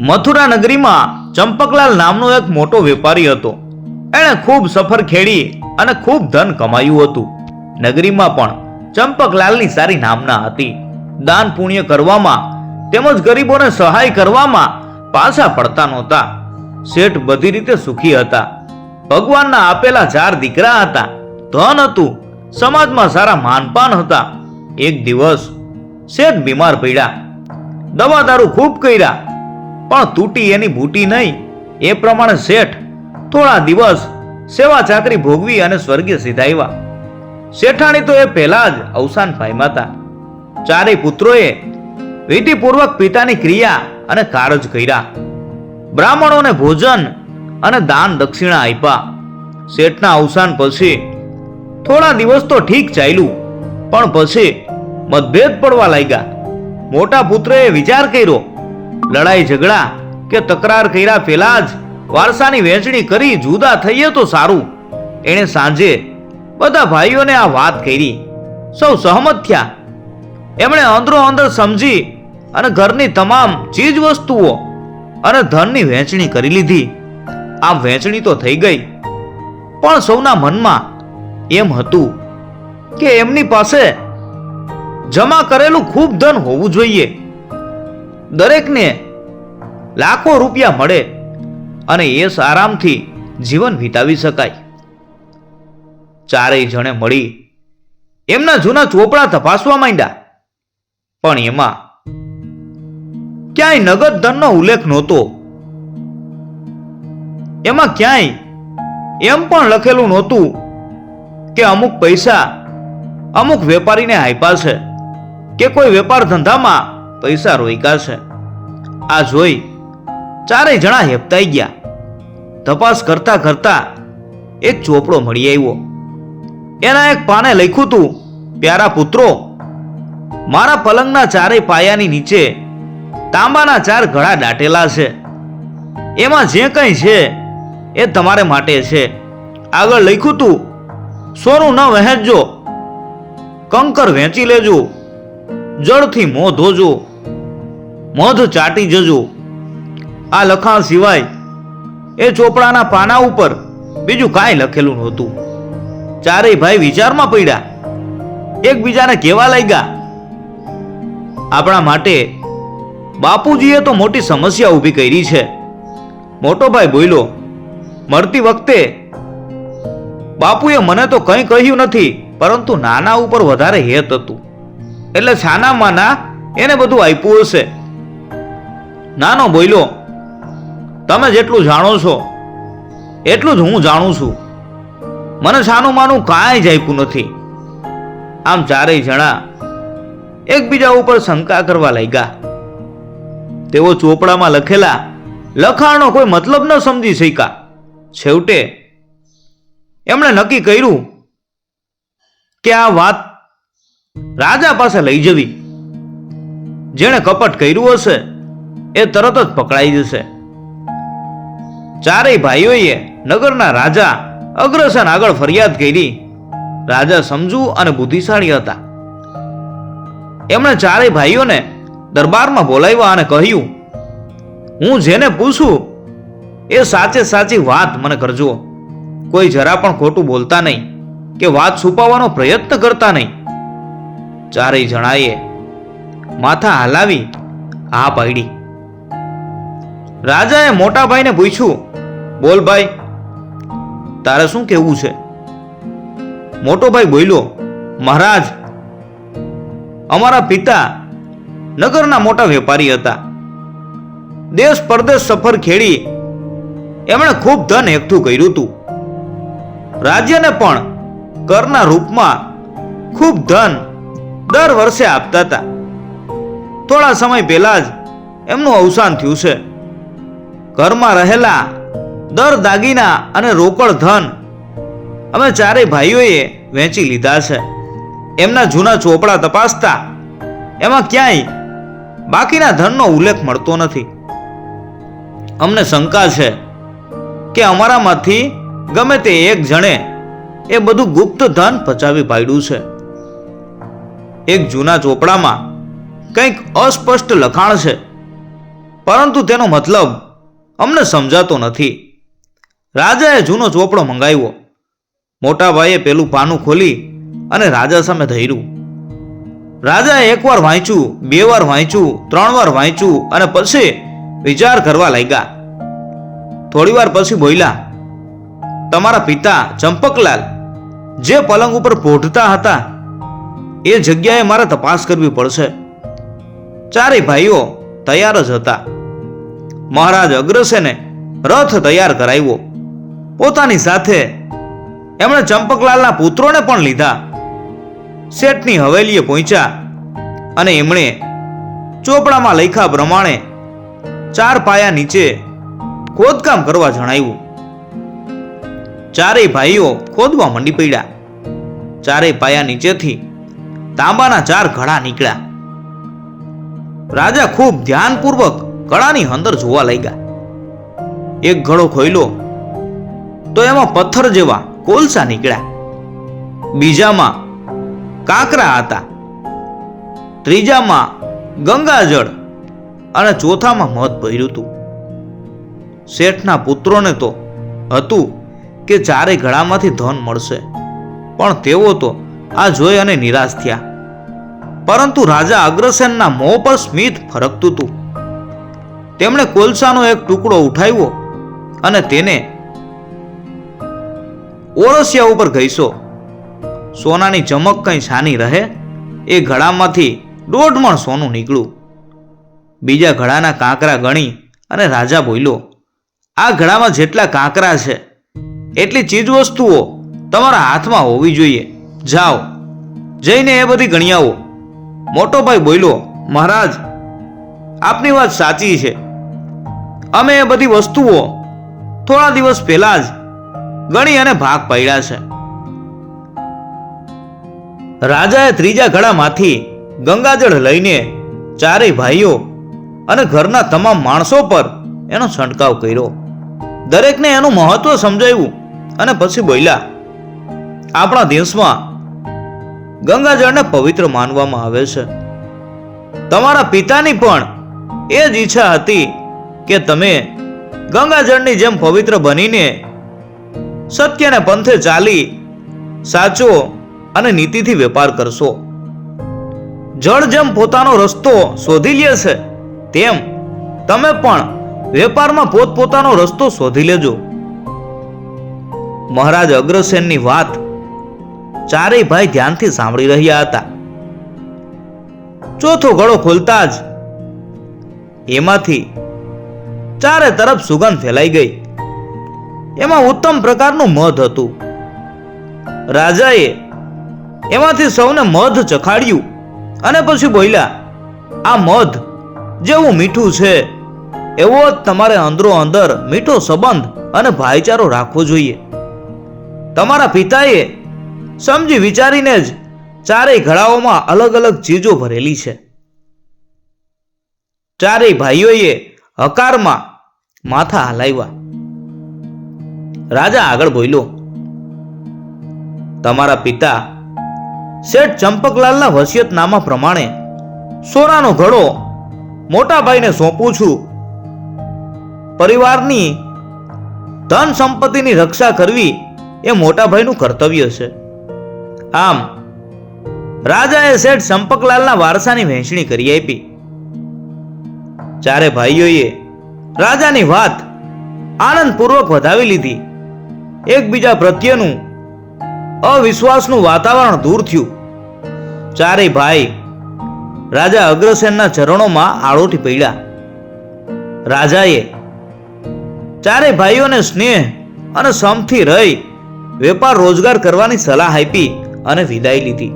મથુરા નગરીમાં ચંપકલાલ નામનો એક મોટો વેપારી હતો. એણે ખૂબ સફર ખેડી અને ખૂબ ધન કમાયું હતું. નગરીમાં પણ ચંપકલાલની સારી નામના હતી. દાન પુણ્ય કરવામાં તેમજ ગરીબોને સહાય કરવામાં પાછા પડતા નહોતા. શેઠ બધી રીતે સુખી હતા. ભગવાનના આપેલા ચાર દીકરા હતા. ધન હતું. સમાજમાં સારા માનપાન હતા. એક દિવસ શેઠ બીમાર પડ્યા દવા દારૂ ખૂબ કર્યા. પણ તૂટી એની બૂટી નહીં. એ પ્રમાણે શેઠ થોડા દિવસ સેવા ચાકરી ભોગવી અને સ્વર્ગીય સિધાવ્યા શેઠાણી તો એ પહેલા જ અવસાન પામ્યા હતા. ચારેય પુત્રોએ વિધિપૂર્વક પિતાની ક્રિયા અને કારજ કર્યા. બ્રાહ્મણોને ભોજન અને દાન દક્ષિણા આપ્યા. શેઠના અવસાન પછી થોડા દિવસ તો ઠીક ચાલ્યું, પણ પછી મતભેદ પડવા લાગ્યા. મોટા પુત્રએ વિચાર કર્યો લડાઈ ઝઘડા કે તકરાર કર્યા પહેલા જ વારસાની વહેંચણી કરી જુદા થઈએ તો સારું. એણે સાંજે બધા ભાઈઓને આ વાત કરી. સૌ સહમત થયા. એમણે અંદરો અંદર સમજી અને ઘરની તમામ ચીજ વસ્તુઓ અને ધનની વહેંચણી કરી લીધી. આમ વહેંચણી તો થઈ ગઈ. પણ સૌના મનમાં એમ હતું કે એમની પાસે જમા કરેલું ખૂબ ધન હોવું જોઈએ. દરેકને લાખો રૂપિયા મળે અને એ આરામથી જીવન વિતાવી શકાય. ચારેય જણે મળી એમના જૂના ચોપડા તપાસવા માંડ્યા. પણ એમાં ક્યાંય નગદ ધનનો ઉલ્લેખ નહોતો. એમાં ક્યાંય એમ પણ લખેલું નહોતું કે અમુક પૈસા અમુક વેપારીને આપ્યા છે કે કોઈ વેપાર ધંધામાં પૈસા રોકાશે આ જોઈ ચારેય જણા હેપતાઈ ગયા. તપાસ કરતા કરતા એક ચોપડો મળી આવ્યો. એના એક પાને લખ્યું હતું, પ્યારા પુત્રો, મારા પલંગના ચારેય પાયાની નીચે તાંબાના ચાર ઘડા દાટેલા છે. એમાં જે કંઈ છે એ તમારે માટે છે. આગળ લખ્યું તું સોનું ન વહેંચજો, કંકર વેચી લેજો, જળથી મોં ધોજો મધ ચાટી જજો. આ લખાણ સિવાય એ ચોપડાના પાના ઉપર બીજું કાંઈ લખેલું નહોતું. ચારેય ભાઈ વિચારમાં પડ્યા. એકબીજાને કહેવા લાગ્યા, આપણા માટે બાપુજીએ તો મોટી સમસ્યા ઊભી કરી છે. મોટો ભાઈ બોલ્યો, મળતી વખતે બાપુએ મને તો કંઈ કહ્યું નથી, પરંતુ નાના ઉપર વધારે હેત હતું. એટલે છાના માના એને બધું આપ્યું હશે. નાનો બોલ્યો, તમે જેટલું જાણો છો, એટલું જ હું જાણું છું. મને સાનું માનું કાંઈ જ આપ્યું નથી. આમ ચારેય જણા એકબીજા ઉપર શંકા કરવા લાગ્યા. તેઓ ચોપડામાં લખેલા, લખાણનો કોઈ મતલબ ન સમજી શક્યા. છેવટે એમણે નક્કી કર્યું કે આ વાત રાજા પાસે લઈ જવી. જેણે કપટ કર્યું હશે એ તરત જ પકડાઈ જશે. ચારેય ભાઈઓએ નગરના રાજા અગ્રસેન આગળ ફરિયાદ કરી. રાજા સમજુ અને બુદ્ધિશાળી હતા. એમણે ચારેય ભાઈઓને દરબારમાં બોલાવ્યા અને કહ્યું, હું જેને પૂછું એ સાચે સાચી વાત મને કરજો. કોઈ જરા પણ ખોટું બોલતા નહીં કે વાત છુપાવવાનો પ્રયત્ન કરતા નહીં. ચારેય જણાએ માથા હલાવી હા પાડી. રાજાએ મોટા ભાઈને પૂછ્યું, બોલ ભાઈ, તારે શું કહેવું છે? મોટો ભાઈ બોલ્યો, મહારાજ, અમારા પિતા નગરના મોટા વેપારી હતા. દેશ પરદેશ સફર ખેડી એમણે ખૂબ ધન એકઠું કર્યું હતું. રાજ્યને પણ કરના રૂપમાં ખૂબ ધન દર વર્ષે આપતા હતા. થોડા સમય પહેલા જ એમનું અવસાન થયું છે. ઘરમાં રહેલા, દર દાગીના અને રોકડ ધન અમે ચારેય ભાઈઓએ વેચી લીધા છે. એમના જૂના ચોપડા તપાસતા એમાં ક્યાંય બાકીના ધનનો ઉલ્લેખ મળતો નથી. અમને શંકા છે કે અમારામાંથી ગમે તે એક જણે એ બધું ગુપ્ત ધન પચાવી પાડ્યું છે. એક જૂના ચોપડામાં કંઈક અસ્પષ્ટ લખાણ છે. પરંતુ તેનો મતલબ અમને સમજાતો નથી. રાજાએ જૂનો ચોપડો મંગાવ્યો. મોટા ભાઈએ પેલું પાનું ખોલી અને રાજા સામે ધૈર્યું. રાજાએ એકવાર વાંચ્યું, બે વાર વાંચ્યું, ત્રણ વાર વાંચ્યું અને પછી વિચાર કરવા લાગ્યા. થોડી વાર પછી બોલ્યા, તમારા પિતા ચંપકલાલ જે પલંગ ઉપર પોઢતા હતા, એ જગ્યાએ મારે તપાસ કરવી પડશે. ચારેય ભાઈઓ તૈયાર જ હતા. મહારાજ અગ્રસેને રથ તૈયાર કરાવ્યો. પોતાની સાથે એમણે ચંપકલાલના પુત્રોને પણ લીધા. શેઠની હવેલીએ પહોંચ્યા અને એમણે ચોપડામાં લખ્યા પ્રમાણે ચાર પાયા નીચે ખોદકામ કરવા જણાવ્યું. ચારેય ભાઈઓ ખોદવા મંડી પડ્યા. ચારેય પાયા નીચેથી તાંબાના ચાર ઘડા નીકળ્યા. રાજા ખૂબ ધ્યાનપૂર્વક ઘડાની અંદર જોવા લાગ્યા. એક ઘડો ખોઈલો તો એમાં પથ્થર જેવા કોલસા નીકળ્યા. બીજામાં કાંકરા હતા. ત્રીજામાં ગંગાજળ અને ચોથામાં મધ ભર્યું હતું. શેઠના પુત્રોને તો હતું કે ચારે ઘડામાંથી ધન મળશે, પણ તેઓ તો આ જોઈ અને નિરાશ થયા. પરંતુ રાજા અગ્રસેનના મોં પર સ્મિત ફરકતું હતું. તેમણે કોલસાનો એક ટુકડો ઉઠાવ્યો અને તેને ઓરસિયા ઉપર ઘઈસો. સોનાની ચમક કંઈ સાની રહે એ ઘડામાંથી દોઢ મણ સોનું નીકળ્યું. બીજા ઘડાના કાંકરા ગણી અને રાજા બોલ્યો, આ ઘડામાં જેટલા કાંકરા છે, એટલી ચીજવસ્તુઓ તમારા હાથમાં હોવી જોઈએ. જાઓ, જઈને એ બધી ગણી આવો. મોટો ભાઈ બોલ્યો, મહારાજ, આપની વાત સાચી છે. અમે એ બધી વસ્તુઓ થોડા દિવસ પહેલા જ ગણી અને ભાગ પડ્યા છે. રાજાએ ત્રીજા ઘડામાંથી ગંગાજળ લઈને ચારેય ભાઈઓ અને ઘરના તમામ માણસો પર એનો છંટકાવ કર્યો. દરેકને એનું મહત્વ સમજાવ્યું અને પછી બોલ્યા, આપણા દેશમાં ગંગાજળને પવિત્ર માનવામાં આવે છે. તમારા પિતાની પણ એ જ ઈચ્છા હતી કે તમે ગંગાજળની જેમ પવિત્ર બનીને સત્યને પંથે ચાલી સાચો અને નીતિથી વેપાર કરશો. જળ જેમ પોતાનો રસ્તો શોધી લે છે, તેમ તમે પણ વેપારમાં પોતપોતાનો રસ્તો શોધી લેજો. મહારાજ અગ્રસેનની વાત ચારેય ભાઈ ધ્યાનથી સાંભળી રહ્યા હતા. ચોથો ગળો ખોલતા જ એમાંથી ચારે તરફ સુગંધ ફેલાઈ ગઈ. એમાં ઉત્તમ પ્રકારનું મધ હતું. રાજાએ એમાંથી સૌને મધ ચખાડ્યું અને પછી બોલ્યા, આ મધ જેવું મીઠું છે. એવો જ તમારે અંદરો અંદર મીઠો સંબંધ અને ભાઈચારો રાખવો જોઈએ. તમારા પિતાએ સમજી વિચારીને જ ચારેય ઘડાઓમાં અલગ અલગ ચીજો ભરેલી છે. ચારેય ભાઈઓએ હકારમાં માથા હલાવ્યા. રાજા આગળ બોલ્યો, તમારા પિતા શેઠ ચંપકલાલના વસિયતનામા પ્રમાણે સોનાનો ઘડો મોટાભાઈને સોંપું છું. પરિવારની ધન સંપત્તિની રક્ષા કરવી એ મોટાભાઈનું કર્તવ્ય છે. આમ, રાજાએ શેઠ ચંપકલાલના વારસાની વહેંચણી કરી આપી. ચારે ભાઈઓએ રાજાની વાત આનંદપૂર્વક વધાવી લીધી. એકબીજા પ્રત્યેનું અવિશ્વાસનું વાતાવરણ દૂર થયું. ચારેય ભાઈ રાજા અગ્રસેનના ચરણોમાં આળોટી પડ્યા. રાજાએ ચારેય ભાઈઓને સ્નેહ અને સમથી રહી વેપાર રોજગાર કરવાની સલાહ આપી અને વિદાય લીધી.